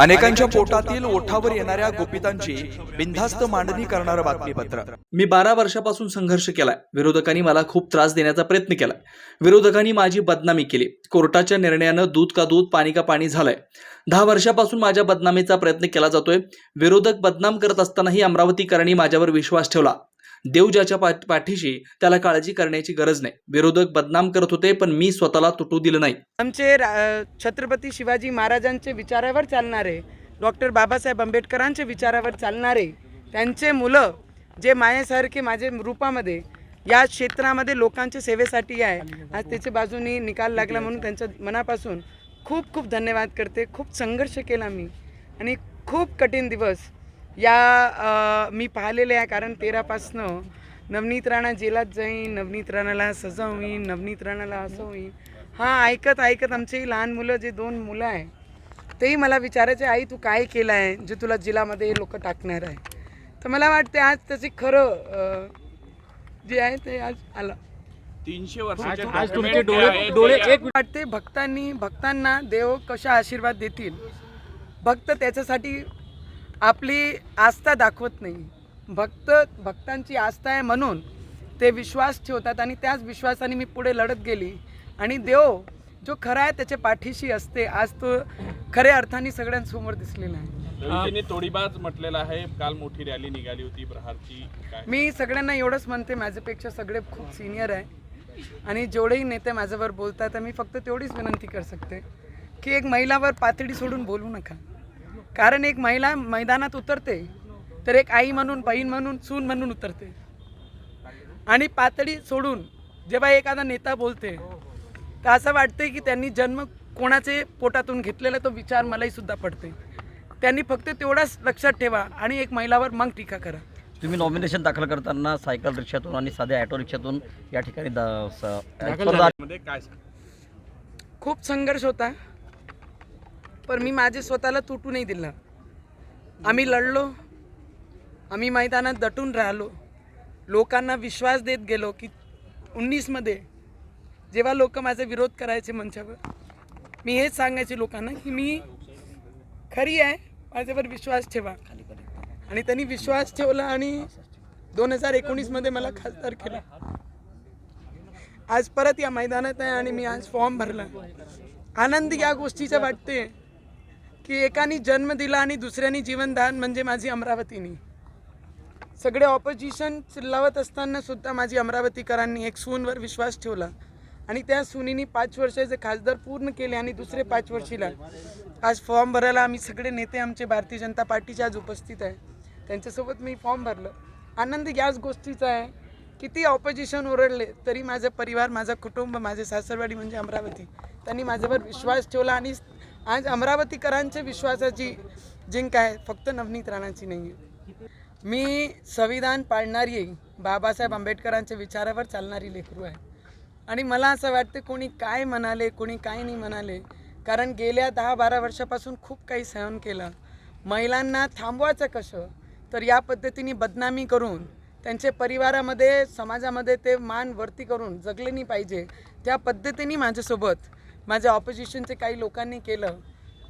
अनेकांच्या पोटातील ओठावर येणाऱ्या गोपितांची बिनधास्त मांडणी करणारं बातमीपत्र. मी बारा वर्षापासून संघर्ष केलाय. विरोधकांनी मला खूप त्रास देण्याचा प्रयत्न केलाय. विरोधकांनी माझी बदनामी केली. कोर्टाच्या निर्णयानं दूध का दूध पाणी का पाणी झालंय. दहा वर्षापासून माझ्या बदनामीचा प्रयत्न केला जातोय. विरोधक बदनाम करत असतानाही अमरावतीकरांनी माझ्यावर विश्वास ठेवला. देव ज्याच्या पा- पाठीशी त्याला काळजी करण्याची गरज नाही. विरोधक बदनाम करत होते पण मी स्वतःला तुटू दिलं नाही. आमचे रा- छत्रपती शिवाजी महाराजांचे विचारावर चालणारे डॉक्टर बाबासाहेब आंबेडकरांच्या विचारावर चालणारे त्यांचे मुलं जे मायासारखे माझे रूपामध्ये या क्षेत्रामध्ये लोकांच्या सेवेसाठी आहे आज त्याच्या बाजूनी निकाल लागला म्हणून त्यांच्या मनापासून खूप खूप धन्यवाद करते. खूप संघर्ष केला मी. आणि खूप कठीण दिवस या मी पाहिलेले आहे कारण तेरापासनं नवनीत राणा जेलात जाईन नवनीत राणाला सजा होईन नवनीत राणाला असं होईन हां ऐकत ऐकत आमची लहान मुलं जे दोन मुलं आहे तेही मला विचारायचे आई तू काय केलं आहे जे तुला जिलामध्ये लोक टाकणार आहे? तर मला वाटते आज त्याची खरं जे आहे ते आज आलं. तीनशे वर्षाचे आज तुमचे डोळे डोळे ते. एक वाटते भक्तांनी भक्तांना देव कशा आशीर्वाद देतील? भक्त त्याच्यासाठी आपली आस्था दाखवत नाही. भक्त भक्तांची आस्था आहे म्हणून ते विश्वास ठेवतात आणि त्याच विश्वासाने मी पुढे लढत गेली. आणि देव जो खरा आहे त्याच्या पाठीशी असते. आज तो खऱ्या अर्थाने सगळ्यांसमोर दिसलेला आहे. तोडीबाज म्हटलेला आहे. काल मोठी रॅली निघाली होती. प्रहारची मी सगळ्यांना एवढंच म्हणते. माझ्यापेक्षा सगळे खूप सिनियर आहे. आणि जेवढेही नेते माझ्यावर बोलतात तर मी फक्त तेवढीच विनंती कर सकते की एक महिलावर पातळी सोडून बोलू नका. कारण एक महिला मैदानात उतरते तर एक आई म्हणून बहीण म्हणून सून म्हणून उतरते. आणि पातळी सोडून जेव्हा एखादा नेता बोलते तर असं वाटते की त्यांनी जन्म कोणाचे पोटातून घेतलेला तो विचार मलाही सुद्धा पडते. त्यांनी फक्त तेवढाच लक्षात ठेवा आणि एक महिलावर मग टीका करा. तुम्ही नॉमिनेशन दाखल करताना सायकल रिक्षातून आणि साध्या ॲटो रिक्षातून या ठिकाणी खूप संघर्ष होता. पण मी माझे स्वतःला तुटू नाही दिलं. आम्ही लढलो. आम्ही मैदानात दटून राहिलो. लोकांना विश्वास देत गेलो की उन्नीसमध्ये जेव्हा लोक माझा विरोध करायचे मंचावर मी हेच सांगायचे लोकांना की मी खरी आहे माझ्यावर विश्वास ठेवा. आणि त्यांनी विश्वास ठेवला आणि दोन हजार एकोणीसमध्ये मला खासदार केला. आज परत या मैदानात आहे आणि मी आज फॉर्म भरला. आनंद या गोष्टीचा वाटते. की एकानी जन्म दिला आणि दुसऱ्याने जीवनदान म्हणजे माझी अमरावतीनी. सगळे ऑपोजिशन चिल्लावत असताना सुद्धा माझी अमरावतीकरांनी एक सूनवर विश्वास ठेवला. आणि त्या सुनीनी पाच वर्षाचे खासदार पूर्ण केले आणि दुसरे पाच वर्षीला. आज फॉर्म भरायला आम्ही सगळे नेते आमचे भारतीय जनता पार्टीचे आज उपस्थित आहे. त्यांच्यासोबत मी फॉर्म भरलं. आनंद याच गोष्टीचा आहे. किती ऑपोजिशन ओरडले तरी माझा परिवार माझा कुटुंब माझे सासरवाडी म्हणजे अमरावती. त्यांनी माझ्यावर विश्वास ठेवला आणि आज अमरावतीकरांच्या विश्वासाची जिंक आहे. फक्त नवनीत राणाची नाही आहे मी संविधान पाळणारी आहे. बाबासाहेब आंबेडकरांच्या विचारावर चालणारी लेकरू आहे. आणि मला असं वाटतं कोणी काय म्हणाले कोणी काय नाही म्हणाले कारण गेल्या दहा बारा वर्षापासून खूप काही सहन केलं. महिलांना थांबवायचं कसं? तर या पद्धतीने बदनामी करून त्यांचे परिवारामध्ये समाजामध्ये ते मान वरती करून जगले नाही पाहिजे. त्या पद्धतीने माझ्यासोबत माझ्या ऑपोजिशनचे काही लोकांनी केलं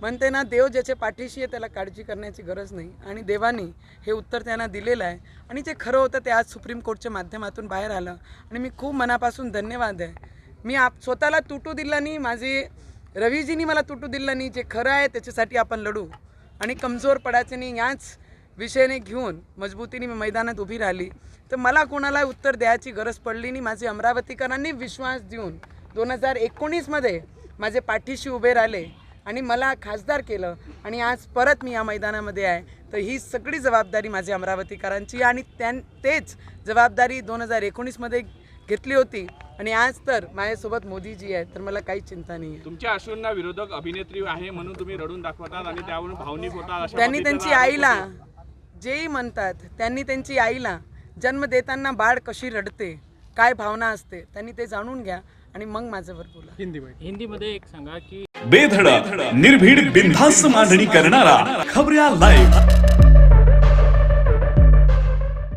म्हणते ना देव ज्याच्या पाठीशी आहे त्याला काळजी करण्याची गरज नाही. आणि देवाने हे उत्तर त्यांना दिलेलं आहे. आणि जे खरं होतं ते आज सुप्रीम कोर्टच्या माध्यमातून बाहेर आलं. आणि मी खूप मनापासून धन्यवाद आहे. मी आप स्वतःला तुटू दिला नाही माझे रवीजीनी मला तुटू दिलं नाही. जे खरं आहे त्याच्यासाठी आपण लढू. आणि कमजोर पडायचे नाही याच विषयाने घेऊन मजबूतीने मी मैदानात उभी राहिली. तर मला कोणाला उत्तर द्यायची गरज पडली नाही. माझे अमरावतीकरांनी विश्वास देऊन दोन हजार एकोणीसमध्ये माझे पाठीशी उभे राहिले आणि मला खासदार केलं आणि आज परत मी या मैदानामध्ये आहे. तर ही सगळी जबाबदारी माझ्या अमरावतीकरांची आणि त्यां तेच जबाबदारी दोन हजार एकोणीसमध्ये घेतली होती. आणि आज तर माझ्यासोबत मोदीजी आहे तर मला काही चिंता नाही आहे. तुमच्या अश्रूंना विरोधक अभिनेत्री आहे म्हणून तुम्ही रडून दाखवतात आणि त्यावरून भावनिक होतात त्यांनी त्यांची आईला. जेही म्हणतात त्यांनी त्यांची आईला जन्म देताना बाळ कशी रडते काय भावना असते त्यांनी ते जाणून घ्या. आणि मग माझ्यावर बोला. हिंदीमध्ये एक सांगा की बेधडक निर्भीड बिनधास्त मांडणी करणारा खबऱ्या लाईव्ह